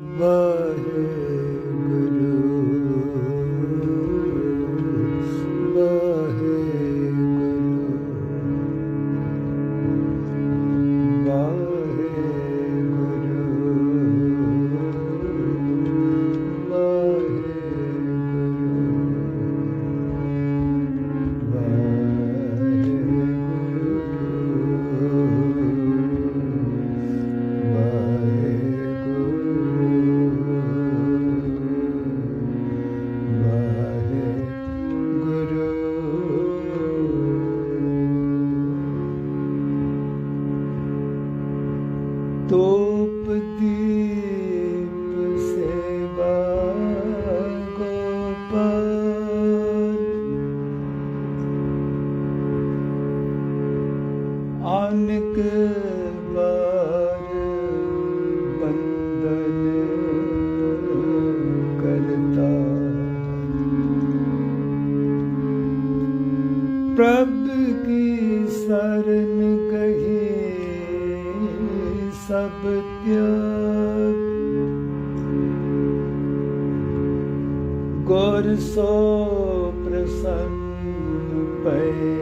Bahir ਪ੍ਰਭ ਕੀ ਸਰਨ ਕਹੇ ਸਭ ਤਿਆਗ ਗੁਰ ਸੋ ਪ੍ਰਸੰਨ ਪਏ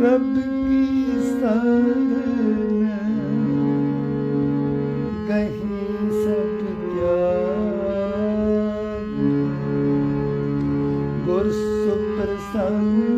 ਪ੍ਰਭ ਕੀ ਸਰਣ ਕਹੀਂ ਸਭ ਤਿਆਗ ਗੁਰ ਸੁਪ੍ਰਸੰਨ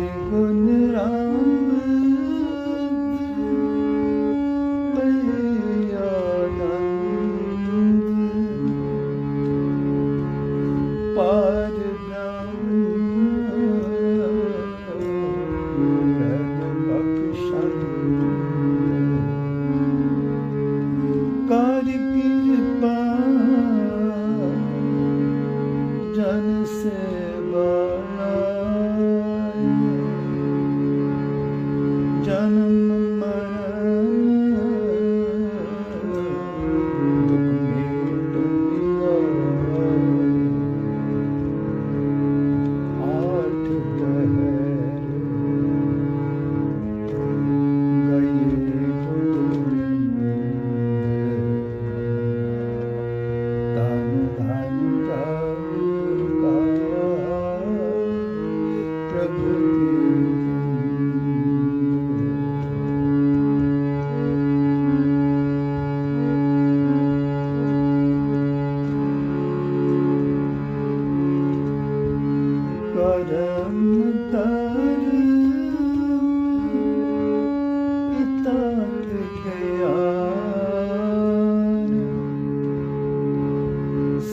my honey. जन्म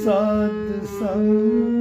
सत्संग